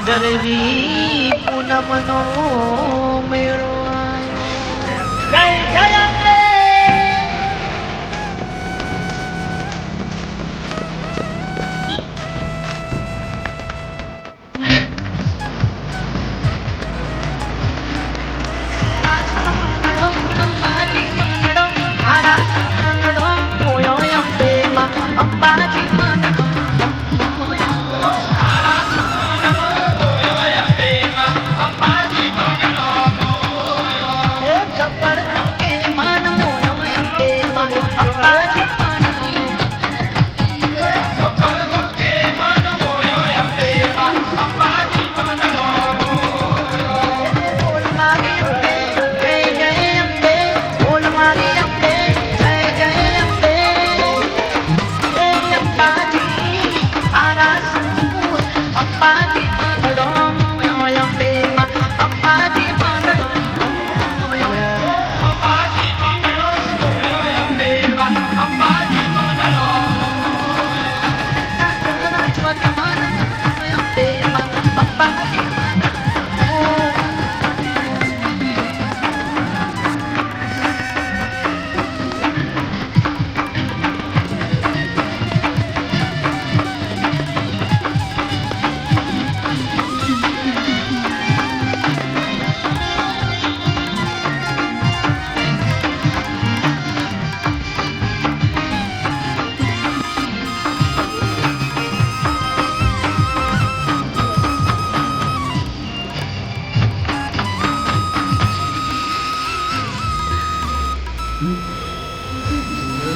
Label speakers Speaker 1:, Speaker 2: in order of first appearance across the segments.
Speaker 1: ભાદરવી પૂનમનો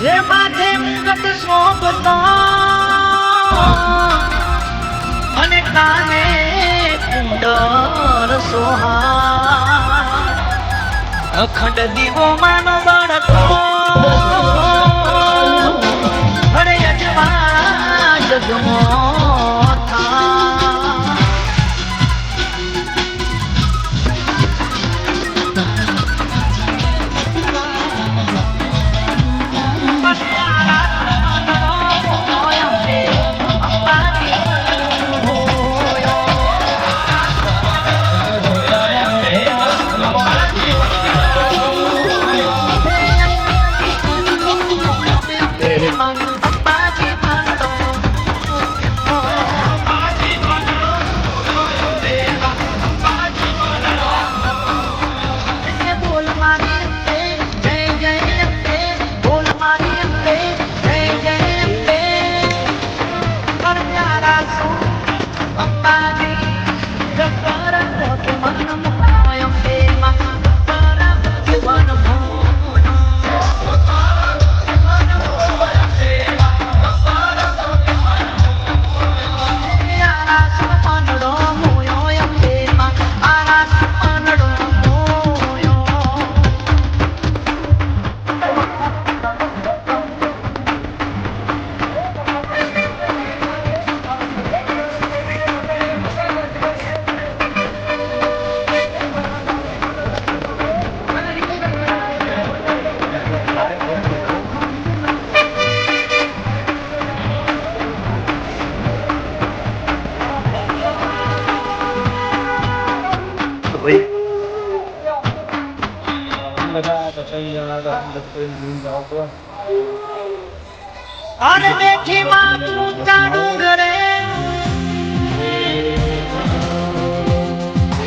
Speaker 1: રે માથે મુગટ શોભતા અને કાને કુંડર સોહા. અખંડ દીવો માનો બળતો અરે અજવા જગમો.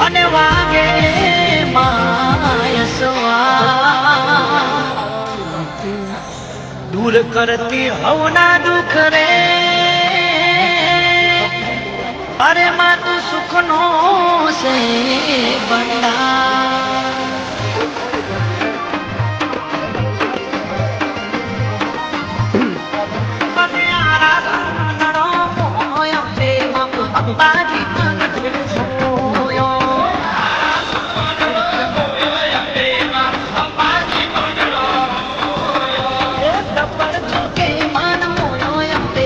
Speaker 1: અને વાગે માય સવા દૂર કરતી હવના દુઃખ રે. અરે માતું સુખનો સે ભંડાર. मानोनो पे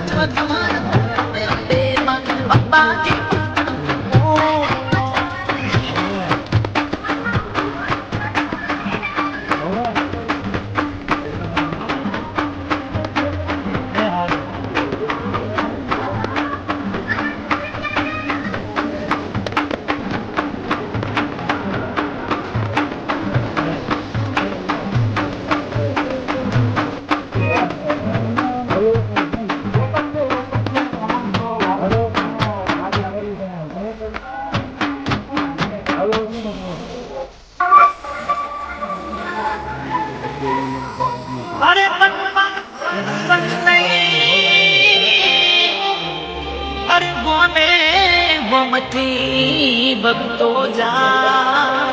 Speaker 1: ગોમથી ભક્તો જા.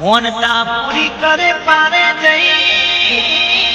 Speaker 1: મોનતા પૂરી કરે પારે જઈ.